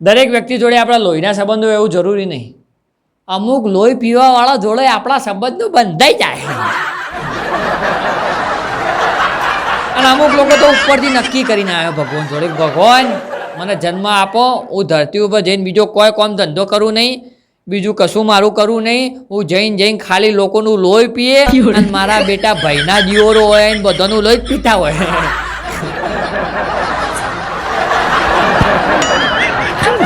દરેક વ્યક્તિ જોડે આપણા લોહીના સંબંધો એવું જરૂરી નહીં. અમુક લોહી પીવાવાળા જોડે આપણા સંબંધો બંધાઈ જાય. અને અમુક લોકો તો ઉપરથી નક્કી કરીને આવ્યો ભગવાન જોડે ભગવાન મને જન્મ આપો હું ધરતી ઉપર જઈને બીજો કોઈ કોમ ધંધો કરું નહીં બીજું કશું મારું કરવું નહીં હું જઈને જઈને ખાલી લોકોનું લોહી પીએ અને મારા બેટા ભાઈના દિયોરો હોય ને બધાનું લોહી પીતા હોય.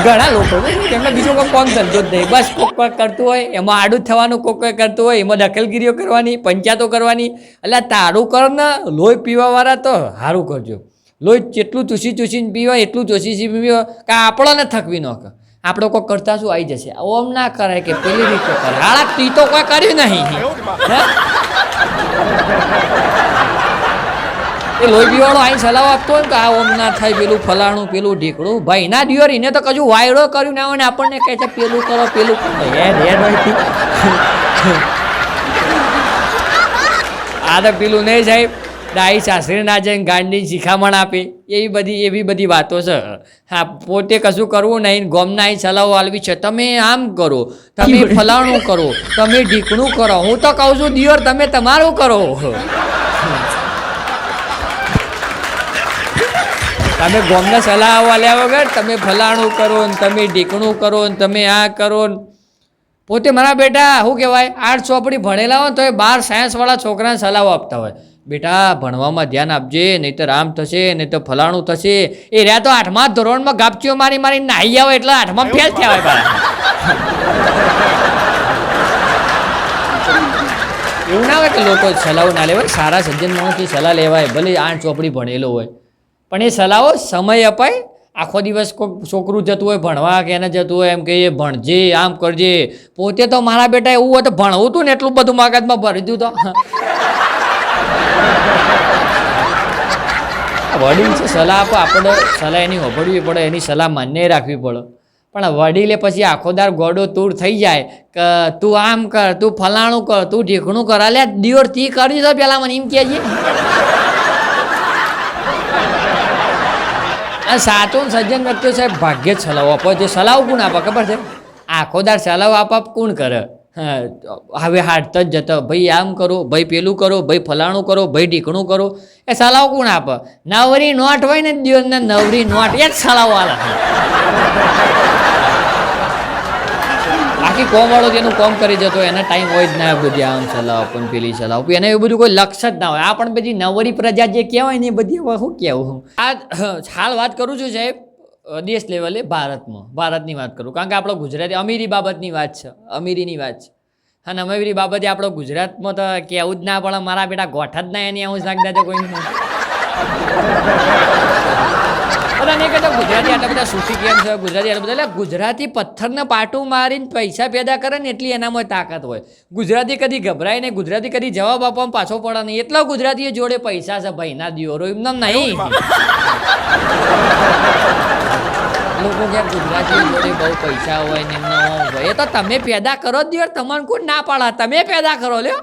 ઘણા લોકો એમને બીજું કોઈ કોણ ધંધો જ નહીં. બસ કોક કોઈ કરતું હોય, એમાં આડું થવાનું, કોક કોઈ કરતું હોય, એમાં દખલગીરીઓ કરવાની, પંચાયતો કરવાની. એટલે તારું કર ને, લોહી પીવાવાળા તો સારું કરજો. લોહી જેટલું ચૂસી ચૂસીને પીવાય, એટલું ચૂસી પીવા કે આપણને થકવી ન કર. આપણે કોઈ કરતા શું આવી જશે? ઓમ ના કરાય કે પેલી રીતે કરે હાળા, તી તો કોઈ કર્યું નહીં? એ લોહીબીવાળો અહીં સલાહ આપતો હોય કે આ ઓમ ના થાય પેલું ફલાણું પેલું ઢીકડું. ભાઈ ના દિયોર એને તો કજુ વાયડો કર્યું ના હોય આપણને કહે છે પેલું કરો પેલું કરો. હેડ હેડ આ તો પેલું નહીં સાહેબ. ડાઈ સાસરી ના જઈને ગાંડી શિખામણ આપે. એવી બધી એવી બધી વાતો છે. હા પોતે કશું કરવું નહીં ગોમના અહીં સલાહો આલવી છે. તમે આમ કરો. તમે ફલાણું કરો. તમે ઢીકણું કરો. હું તો કહું છું દિયોર તમે તમારું કરો. તમે ગોમને સલાહ વાલ્યા વગર તમે ફલાણું કરો ને તમે ઢીકણું કરો ને તમે આ કરો ને. પોતે મારા બેટા શું કહેવાય? આર્ટ ચોપડી ભણેલા હોય તો એ બાર સાયન્સવાળા છોકરાને સલાહો આપતા હોય. બેટા ભણવામાં ધ્યાન આપજે નહીં તો રામ થશે નહીં તો ફલાણું થશે. એ રહ્યા તો આઠમા ધોરણમાં ગાપચીઓ મારી મારી નાહી આવે એટલે આઠમાં ફેલ થયા હોય એવું ના હોય કે લોકો સલાહ ના લેવાય સારા સજ્જન માણસથી સલાહ લેવાય ભલે આઠ ચોપડી ભણેલો હોય. પણ એ સલાહો સમય અપાય. આખો દિવસ કોઈક છોકરું જતું હોય, ભણવા કે એને જતું હોય, એમ કે એ ભણજે, આમ કરજે. પોતે તો મારા બેટા એવું હોય તો ભણવું હતું ને એટલું બધું મગજમાં ભરી દીધું તો. વડીલ છે, સલાહ આપો, આપણે સલાહ એની હોભળવી પડે, એની સલાહ માન્ય રાખવી પડે. પણ વડીલે પછી આખોદાર ગોડો તૂર થઈ જાય કે તું આમ કર, તું ફલાણું કર, તું ઢીકણું કર, અલ્યા, દિયોર તી કરી દો પેલા મને એમ કહેજે. આ સાચો સજ્જન વ્યક્તિઓ સાહેબ ભાગ્યે જ સલાહ આપો. જે સલાહ કોણ આપે? ખબર છે? આખોદાર સલાહ આપ આપ કોણ કરે? હવે હાટ જ જતો, ભાઈ આમ કરો, ભાઈ પેલું કરો, ભાઈ ફલાણું કરો, ભાઈ ઢીકણું કરો. એ સલાહ કોણ આપે? નવરી નોટ હોય ને દિવસના નવરી નોટ એ જ સલાહ આલે. બાકી કોમ વાળો જેનું કોમ કરી જતો હોય, એને ટાઈમ હોય જ ના બધી આમ ચલાવો પણ પેલી ચલાવો એને એવું બધું કોઈ લક્ષ જ ના હોય. આ પણ બધી નવરી પ્રજા જે કહેવાય ને એ બધી શું કહેવું આ હાલ વાત કરું છું સાહેબ દેશ લેવલે ભારતમાં. ભારતની વાત કરું. કારણ કે આપણો ગુજરાતી, અમીરી બાબતની વાત છે. અમીરીની વાત છે. અને અમીરી બાબતે આપણો ગુજરાતમાં તો કહેવું જ ના પડે. મારા બેટા ગોઠ જ ના એની આવું નાખી દેજો કોઈ બધા નહીં કહેતા ગુજરાતી આટલા બધા સુખી કેમ છે, ગુજરાતી આટલા બધા? ગુજરાતી પથ્થરને પાટું મારીને પૈસા પેદા કરે ને એટલી એનામાં તાકાત હોય. ગુજરાતી કદી ગભરાય નહીં, ગુજરાતી કદી જવાબ આપવામાં પાછો પડે નહીં. એટલા ગુજરાતીઓ જોડે પૈસા છે ભાઈના દિયોરો એમને નહીં. લોકો કે ગુજરાતી જોડે બહુ પૈસા હોય ને એમને હોય. એ તો તમે પેદા કરો જ દિયોર તમને કોઈ ના પાડા? તમે પેદા કરો લ્યો.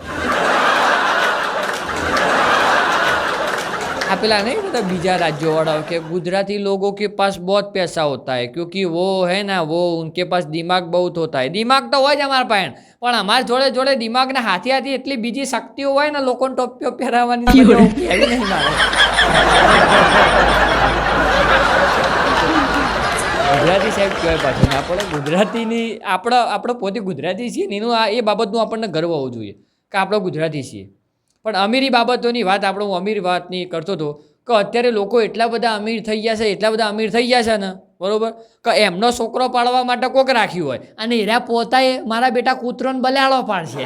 આ પેલા नहीं मतलब बीजा राज्यों वाला कि गुजराती लोगों के पास बहुत पैसा होता है क्योंकि वो है ना वो उनके पास दिमाग बहुत होता है दिमाग તો હોય જ અમારા પાસે પણ અમારા જોડે જોડે દિમાગને હાથી હાથી એટલી બીજી શક્તિઓ હોય ને લોકોને ટોપીઓ પહેરાવવાની તો બધું એવું કહેવી નહીં મારે ગુજરાતી સાહેબ કહેવાય પાછું આપણે ગુજરાતીની આપણે આપણે પોતે ગુજરાતી છીએ ને એનું આ એ બાબતનું આપણને ગર્વ હોવું જોઈએ કે આપણે ગુજરાતી છીએ પણ અમીરી બાબતોની વાત આપણે હું અમીર વાતની કરતો હતો કે અત્યારે લોકો એટલા બધા અમીર થઈ ગયા છે, એટલા બધા અમીર થઈ ગયા છે ને, બરોબર? કે એમનો છોકરો પાડવા માટે કોક રાખ્યું હોય અને એરા પોતાએ મારા બેટા કૂતરોને બલાડો પાડશે.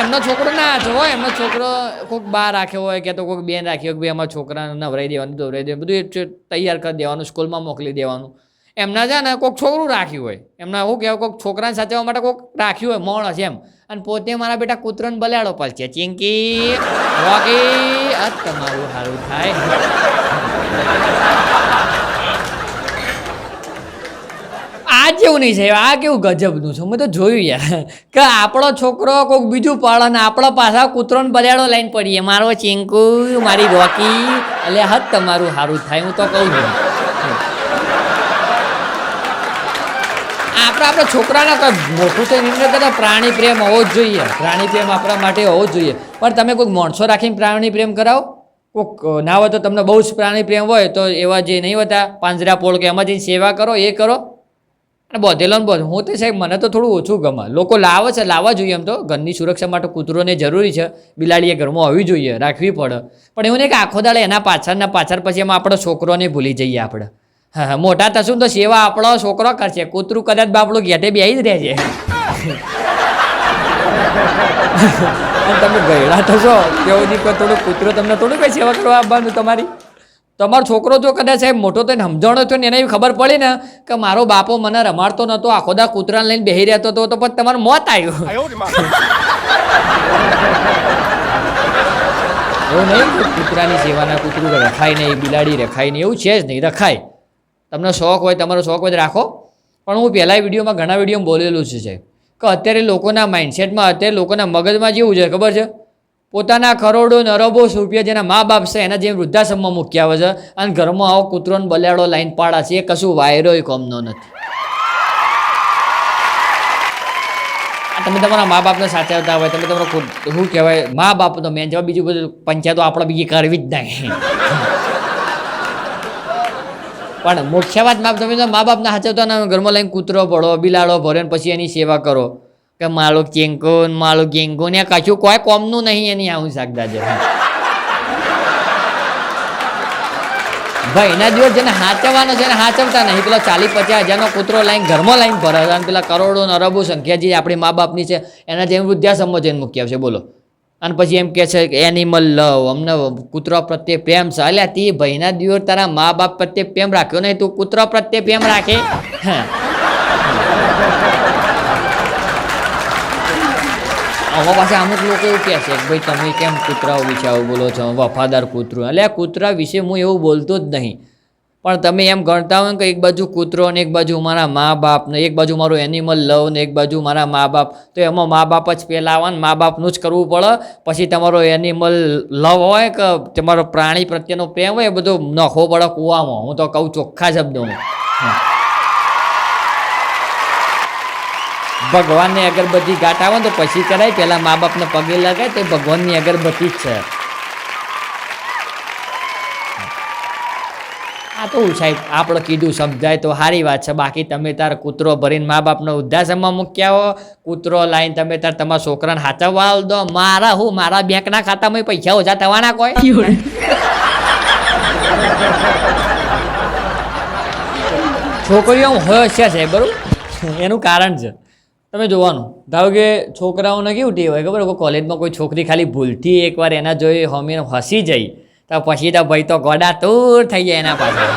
એમનો છોકરો ના હોય, એમનો છોકરો કોઈક બા રાખ્યો હોય કે તો કોઈક બેન રાખ્યો કે ભાઈ અમારા છોકરાને નવરાઈ દેવાનું દોરાઈ દેવાનું, બધું તૈયાર કરી દેવાનું, સ્કૂલમાં મોકલી દેવાનું. એમના છે ને કોઈક છોકરું રાખ્યું હોય. એમના શું કહેવાય કોઈક છોકરાને સાચવવા માટે કોઈક રાખ્યું હોય માણસ એમ. અને પોતે મારા બેટા કૂતરાને બલાડો પડશે ચિંકી રોકી આ તમારું સારું થાય. આ જેવું નહીં સાહેબ? આ કેવું ગજબનું છે? મેં તો જોયું યાર. કે આપણો છોકરો કોઈક બીજું પાડે ને આપણા પાછા કૂતરોને બલાડો લઈને પડીએ. મારો ચિંકુ, મારી રોકી એટલે હદ તમારું સારું થાય. હું તો કહું છું. આપણે આપણા છોકરાને કોઈ મોટું થઈને એમને કદાચ પ્રાણી પ્રેમ હોવો જ જોઈએ. પ્રાણી પ્રેમ આપણા માટે હોવો જ જોઈએ. પણ તમે કોઈક માણસો રાખીને પ્રાણી પ્રેમ કરાવો? કોઈક ના હોય તો તમને બહુ જ પ્રાણી પ્રેમ હોય તો એવા જે નહીં હોતા, પાંજરા પોળ કે એમાં જઈને સેવા કરો, એ કરો. અને બોધેલો ને બોધ. હું તો સાહેબ, મને તો થોડું ઓછું ગમે. લોકો લાવે છે, લાવવા જોઈએ એમ તો. ઘરની સુરક્ષા માટે કૂતરોને જરૂરી છે. બિલાડીએ ઘરમાં હોવી જોઈએ, રાખવી પડે. પણ એવું નહીં કે આખો દાડે એના પાછળના પાછળ પછી એમાં આપણો છોકરોને ભૂલી જઈએ આપણે. હા મોટા થશું તો સેવા આપણો છોકરો કરશે. કૂતરું કદાચ બાપડું ઘેટે બે જ રહેશે તમે ગયડા થશો કેવું નહીં પણ થોડું કૂતરું તમને થોડું કંઈ સેવા કરવા આવવાનું તમારી? તમારો છોકરો જો કદાચ સાહેબ મોટો થઈને સમજણો થયો ને એને ખબર પડી ને કે મારો બાપો મને રમાડતો નહોતો આખો દા કૂતરાને લઈને બેહી રહેતો હતો તો પણ તમારું મોત આવ્યું. એવું નહીં કૂતરાની સેવાના કૂતરું રખાય નહીં બિલાડી રખાય નહીં એવું છે જ નહીં રખાય. તમને શોખ હોય, તમારો શોખ હોય રાખો. પણ હું પહેલાં વિડીયોમાં ઘણા વિડીયોમાં બોલેલું છે કે અત્યારે લોકોના માઇન્ડસેટમાં અત્યારે લોકોના મગજમાં જેવું છે, ખબર છે? પોતાના કરોડો ને અરબો રૂપિયા જેના મા બાપ છે, એના જેમ વૃદ્ધાશ્રમમાં મૂક્યા આવે છે અને ઘરમાં આવો કૂતરોને બલાડો લાઈન પાડા છે, એ કશું વાયરોય કોમનો નથી. તમે તમારા મા બાપને સાચવતા હોય, તમે તમારો શું કહેવાય? મા બાપ તો મેં જવાબ બીજું બધું, પંચાયતો આપણે બીજી કરવી જ નહીં. પણ મુખ્ય વાત મા તમે મા બાપને સાચવતા ના હોય, ઘરમાં લઈને કૂતરો પડો બિલાડો ભરે પછી એની સેવા કરો. કે માળો ચેંકો માળો ગેંકો ને કશું કોઈ કોમનું નહીં એની આવું શાકભાજી. ભાઈ એના દિવસ જેને હાચવવાનો છે એને હાચવતા નહીં. પેલા ચાલીસ પચાસ હજારનો કૂતરો લાઈન ઘરમાં લાઈન ભરે અને પેલા કરોડો અરબો સંખ્યા જે આપણી મા બાપની છે એના જેમ વૃદ્ધાશ્રમમાં જઈને મૂકી આવશે બોલો. અને પછી એમ કહે છે કે એનિમલ લવ અમને કૂતરા પ્રત્યે પ્રેમ છે. અલ્યા, તે ભાઈના દિવસ તારા મા બાપ પ્રત્યે પ્રેમ રાખ્યો નહીં, તું કૂતરા પ્રત્યે પ્રેમ રાખે. આમાં પાછા અમુક લોકો એવું કહે છે કે ભાઈ, તમે કેમ કૂતરાઓ વિશે આવું બોલો છો? વફાદાર કૂતરું. એટલે કૂતરા વિશે હું એવું બોલતો જ નહીં. પણ તમે એમ ગણતા હોય કે એક બાજુ કૂતરો ને એક બાજુ મારા મા બાપ ને, એક બાજુ મારું એનિમલ લવ ને, એક બાજુ મારા મા બાપ, તો એમાં મા બાપ જ પહેલાં આવે ને, મા બાપનું જ કરવું પડે. પછી તમારો એનિમલ લવ હોય કે તમારો પ્રાણી પ્રત્યેનો પ્રેમ હોય, એ બધો નખો પડે કૂવામાં. હું તો કહું ચોખ્ખા શબ્દોમાં. ભગવાનને અગરબત્તી ગાંઠ ને તો પછી કરાય, પહેલાં મા બાપને પગે લગાય, તો ભગવાનની અગરબત્તી જ છે. આ તો સાહેબ આપણે કીધું સમજાય તો સારી વાત છે. બાકી તમે તાર કૂતરો ભરીને મા બાપનો વૃદ્ધાશ્રમમાં મૂક્યા હો. કૂતરો લાઈને તમે તાર તમારા છોકરાને હાચવવા દો. મારા હું મારા બેંકના ખાતામાં પૈસા ઓછા થવાના કોઈ? છોકરીઓ હોશિયાર છે બરાબર? એનું કારણ છે. તમે જોવાનું. ધારો કે છોકરાઓને કેવું ટેવ હોય ખબર કોલેજમાં કોઈ છોકરી ખાલી ભૂલથી એકવાર એના જોઈ હોમીને હસી જઈ તો પછી તો ભાઈ તો ગોડા તૂર થઈ જાય એના પાછળ.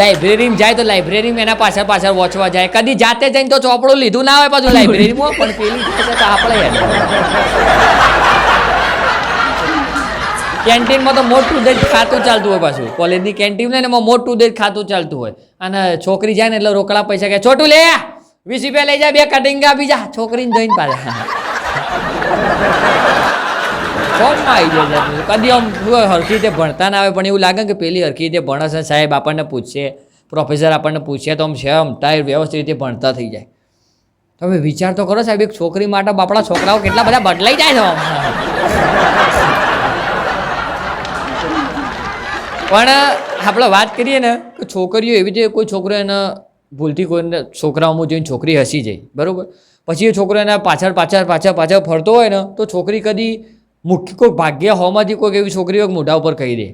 લાઇબ્રેરીમાં જાય તો લાઇબ્રેરીમાં એના પાછળ પાછળ વોચવા જાય. કદી જાતે જઈને તો ચોપડું લીધું ના હોય પાછું લાઇબ્રેરીમાં પણ પેલી આપણે કેન્ટીનમાં તો મોટું દેજ ખાતું ચાલતું હોય પાછું. કોલેજની કેન્ટીન ને એમાં મોટું દેજ ખાતું ચાલતું હોય. અને છોકરી જાય ને એટલે રોકડા પૈસા કે છોટું લે, વીસ રૂપિયા લઈ જા, બે કટિંગ આપી જા. છોકરીને જોઈને પાછા. ફોનમાં આવી જાય. કદી આમ હરખી રીતે ભણતા ના આવે પણ એવું લાગે કે પેલી હરખી રીતે ભણશે સાહેબ આપણને પૂછશે પ્રોફેસર આપણને પૂછશે, તો આમ છે આમ ટાયર વ્યવસ્થિત રીતે ભણતા થઈ જાય. તમે વિચાર તો કરો સાહેબ, એક છોકરી માટે આપણા છોકરાઓ કેટલા બધા બદલાઈ જાય છે પણ આપણે વાત કરીએ ને, કે છોકરીઓ એવી રીતે કોઈ છોકરો એને ભૂલથી કોઈને છોકરાઓમાં જોઈને છોકરી હસી જાય, બરાબર? પછી એ છોકરો એના પાછળ પાછળ પાછળ પાછળ ફરતો હોય ને, તો છોકરી કદી મુખ્ય કોઈ ભાગ્ય હોમાંથી કોઈક એવી છોકરીઓ મોઢા ઉપર કહી દે.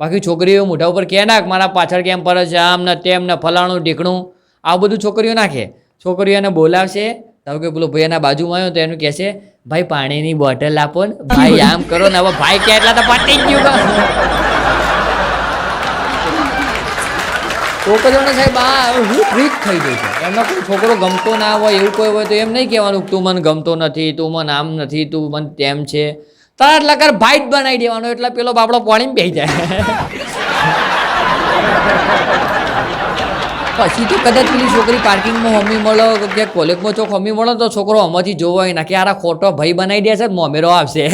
બાકી છોકરીઓ મોઢા ઉપર કહે નાખ? મારા પાછળ કેમ પર છે? આમ ને તેમ ને ફલાણું, ઢીકણું. આ બધું છોકરીઓ નાખે. છોકરીઓ એને બોલાવશે. ધારો કે પેલો ભાઈ એના બાજુમાં આવ્યો તો એનું કહેશે, ભાઈ, પાણીની બોટલ આપો ને. ભાઈ, આમ કરો ને. હવે ભાઈ કે એટલા તો પાટી જ ગયું છોકરીઓને સાહેબ આ હું ફ્રીક થઈ ગઈ છે. એમનો કોઈ છોકરો ગમતો ના હોય, એવું કોઈ હોય તો એમ નહીં કહેવાનું તું મને ગમતો નથી, તું મને આમ નથી, તું મને તેમ છે. તરત લગર ભાઈ બનાવી દેવાનો, એટલે પેલો બાપડો પાણી બેસી જાય. પછી તો કદાચ પેલી છોકરી પાર્કિંગમાં હમી મળો, કે કોલેજમાં ચોક હમી મળો, તો છોકરો આમાંથી જોવો હોય કે આરા ખોટો ભાઈ બનાવી દે છે મોમેરો આવશે.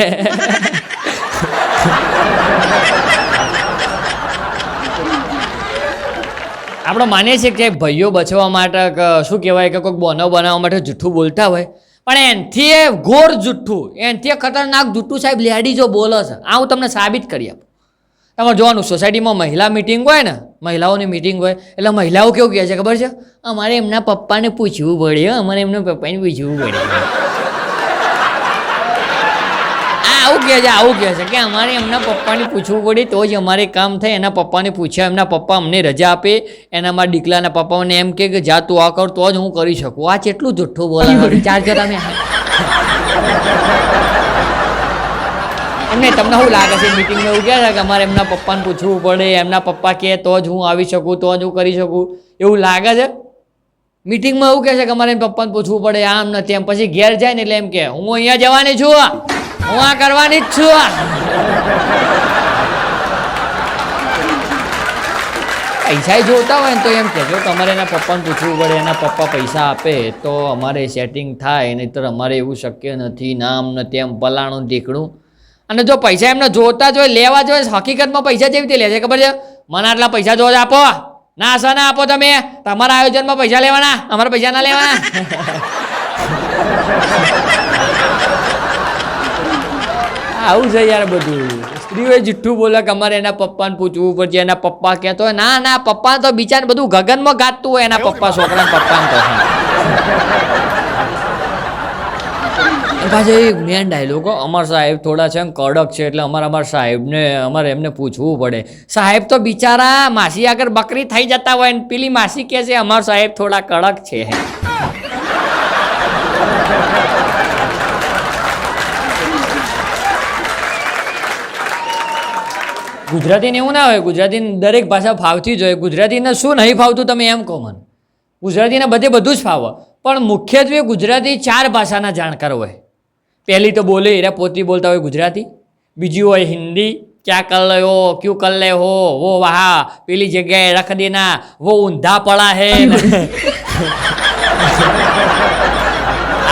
આપણે માનીએ છીએ કે ભાઈઓ બચવા માટે શું કહેવાય, કે કોઈક બોનો બનાવવા માટે જૂઠું બોલતા હોય પણ એનથી એ ઘોર જુઠ્ઠું, એનથી એ ખતરનાક જુઠ્ઠું સાહેબ લેડીઝો બોલે છે, આ હું તમને સાબિત કરી આપું. તમારે જોવાનું સોસાયટીમાં મહિલા મિટિંગ હોય ને, મહિલાઓની મિટિંગ હોય, એટલે મહિલાઓ કેવું કહે છે ખબર છે? અમારે એમના પપ્પાને પૂછવું પડે અમારે એમના પપ્પાને પૂછવું પડે આ આવું કહે છે આવું કહે છે. કે અમારે એમના પપ્પાને પૂછવું પડે તો જ અમારે કામ થાય. એના પપ્પાને પૂછ્યા એમના પપ્પા અમને રજા આપે. એના મારા દીકલાના પપ્પાઓને એમ કે જા તું આ કર તો જ હું કરી શકું. આ કેટલું જુઠ્ઠું બોલાવે ચાર ચાર અમે એમને તમને શું લાગે છે? મિટિંગમાં એવું કહે છે કે અમારે એમના પપ્પાને પૂછવું પડે એમના પપ્પા કહે તો જ હું આવી શકું તો જ હું કરી શકું. એવું લાગે છે? મિટિંગમાં એવું કહે છે કે અમારે પપ્પાને પૂછવું પડે આમ નથી એમ પછી ઘેર જાય ને એટલે એમ કે હું અહીંયા જવાની છું હું આ કરવાની જ છું પૈસા જોતા હોય ને તો એમ કહેજો જો તમારે એના પપ્પાને પૂછવું પડે, એના પપ્પા પૈસા આપે, તો અમારે સેટિંગ થાય, નહીંતર અમારે એવું શક્ય નથી નામ ને તેમ પલાણું ઢીકણું અને જો પૈસા એમને જોતા જ હોય, લેવા જ હોય, હકીકતમાં પૈસા જેવી રીતે લે છે, ખબર છે? મને આટલા પૈસા જો આપો. ના સર, ના આપો તમે. તમારા આયોજનમાં પૈસા લેવાના, અમારા પૈસા ના લેવાના. આવું છે યાર બધું. સ્ત્રીઓએ જુઠ્ઠું બોલે કે અમારે એના પપ્પાને પૂછવું પડશે એના પપ્પા કહેતો હોય ના ના પપ્પા તો બિચાર બધું ગગનમાં ગાતું હોય એના પપ્પા છોકરા પપ્પાને તો. પાછા મેન ડાયલોગો અમાર સાહેબ થોડા છે કડક છે એટલે અમારે અમારા સાહેબને અમારે એમને પૂછવું પડે. સાહેબ તો બિચારા માસી આગળ બકરી થઈ જતા હોય ને પેલી માસી કહે છે અમાર સાહેબ થોડા કડક છે. ગુજરાતીને એવું ના હોય, ગુજરાતીને દરેક ભાષા ફાવતી જ હોય. ગુજરાતીને શું નહીં ફાવતું તમે એમ કહો મને. ગુજરાતીને બધે બધું જ ફાવે. પણ મુખ્યત્વે ગુજરાતી ચાર ભાષાના જાણકાર હોય. પહેલી તો બોલે એરા પોતી બોલતા હોય ગુજરાતી. બીજી હોય હિન્દી, ક્યાં કર લે હો ક્યું કર લે હો, વો વાહા, પેલી જગ્યાએ રખ દેના, વો ઊંધા પડા હે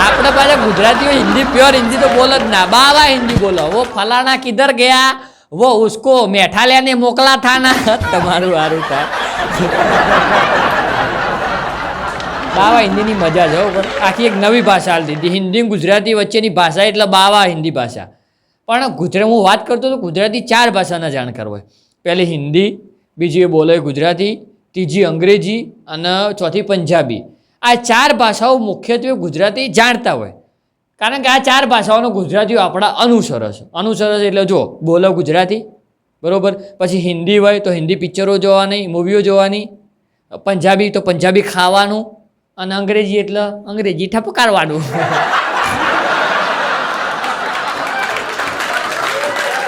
આપણે પાછા ગુજરાતીઓ હિન્દી પ્યોર હિન્દી તો બોલ જ ના. બાવા હિન્દી બોલો. વો ફલાણા કિધર ગયા वो उसको मेठालिया ने मोकला था ना તમારું સારું થાય બાવા હિન્દીની મજા છે હો, પણ આખી એક નવી ભાષા હાલ દીધી હિન્દી અને ગુજરાતી વચ્ચેની ભાષા એટલે બાવા હિન્દી ભાષા પણ ગુજરાત હું વાત કરતો તો ગુજરાતી ચાર ભાષાના જાણકાર હોય પહેલી હિન્દી બીજી એ બોલે ગુજરાતી ત્રીજી અંગ્રેજી અને ચોથી પંજાબી આ ચાર ભાષાઓ મુખ્યત્વે ગુજરાતી જાણતા હોય કારણ કે આ ચાર ભાષાઓનો ગુજરાતીઓ આપણા અનુસરસ અનુસરસ એટલે જો બોલો ગુજરાતી બરોબર? પછી હિન્દી હોય તો હિન્દી પિક્ચરો જોવાની મૂવીઓ જોવાની પંજાબી તો પંજાબી ખાવાનું અને અંગ્રેજી એટલે અંગ્રેજી ઠપકારવાનું.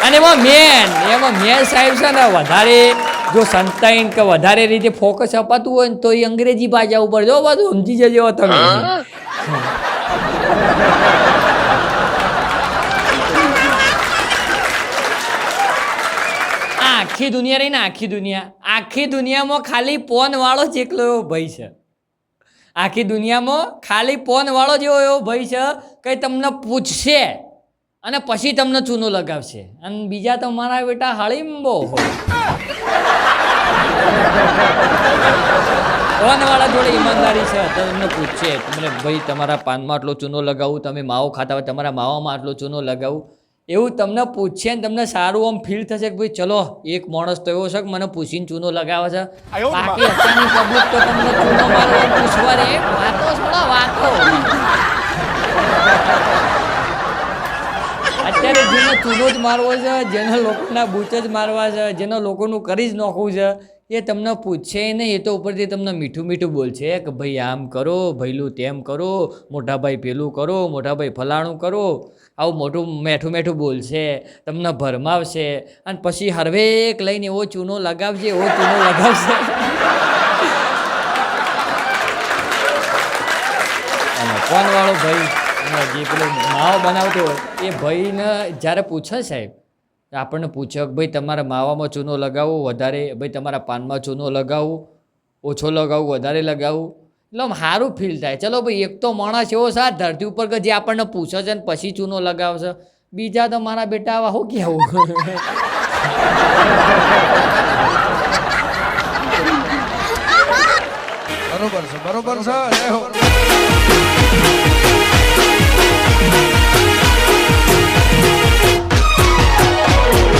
અને એમાં મેન એમાં મેન સાહેબ છે ને વધારે જો સંતાઈન કે વધારે રીતે ફોકસ અપાતું હોય ને તો એ અંગ્રેજી ભાષા ઉપર જો બધું સમજી જજો તમે. આખી દુનિયા રહી ને આખી દુનિયા. આખી દુનિયામાં ખાલી પોન વાળો જ એકલો એવો ભય છે. આખી દુનિયામાં ખાલી પોન વાળો જેવો એવો ભય છે કે તમને પૂછશે અને પછી તમને ચૂનો લગાવશે. અને બીજા તો મારા બેટા હળીંબો હોય. પોનવાળા જોડે ઈમાનદારી છે તો તમને પૂછશે, તમને ભાઈ, તમારા પાનમાં આટલો ચૂનો લગાવું, તમે માવો ખાતા હોય, તમારા માવામાં આટલો ચૂનો લગાવું. એવું તમને પૂછશે ને તમને સારું આમ ફીલ થશે કે ભાઈ ચલો એક માણસ તો એવો છે કે મને પૂછીને ચૂનો લગાવે છે. બાકી અત્યારની પબ્લિક તો તમને ચૂનો મારવા પૂછવા રે વાતો છોડો વાતો. અત્યારે જેને ચૂનો જ મારવો છે જેને લોકોના બૂચ જ મારવા છે જેને લોકોનું કરી જ નાખવું છે એ તમને પૂછશે નહીં, એ તો ઉપરથી તમને મીઠું મીઠું બોલશે કે ભાઈ આમ કરો ભૈલું તેમ કરો મોટા ભાઈ પેલું કરો મોટા ભાઈ ફલાણું કરો, આવું મોટું મેઠું મેઠું બોલશે, તમને ભરમાવશે અને પછી હરવેક લઈને એવો ચૂનો લગાવશે એવો ચૂનો લગાવશે. અને કોનવાળો ભાઈ જે પેલો માવો બનાવતો હોય, એ ભાઈને જ્યારે પૂછે સાહેબ આપણને પૂછે ભાઈ, તમારા માવામાં ચૂનો લગાવો, વધારે, ભાઈ, તમારા પાનમાં ચૂનો લગાવો, ઓછો લગાવું, વધારે લગાવું. એટલે આમ સારું ફીલ થાય. ચલો ભાઈ, એક તો માણસ એવો છે ધરતી ઉપર કે જે આપણને પૂછે છે ને પછી ચૂનો લગાવશે. બીજા તો મારા બેટા આવા શું કહેવું? બરોબર છે બરોબર છે હો.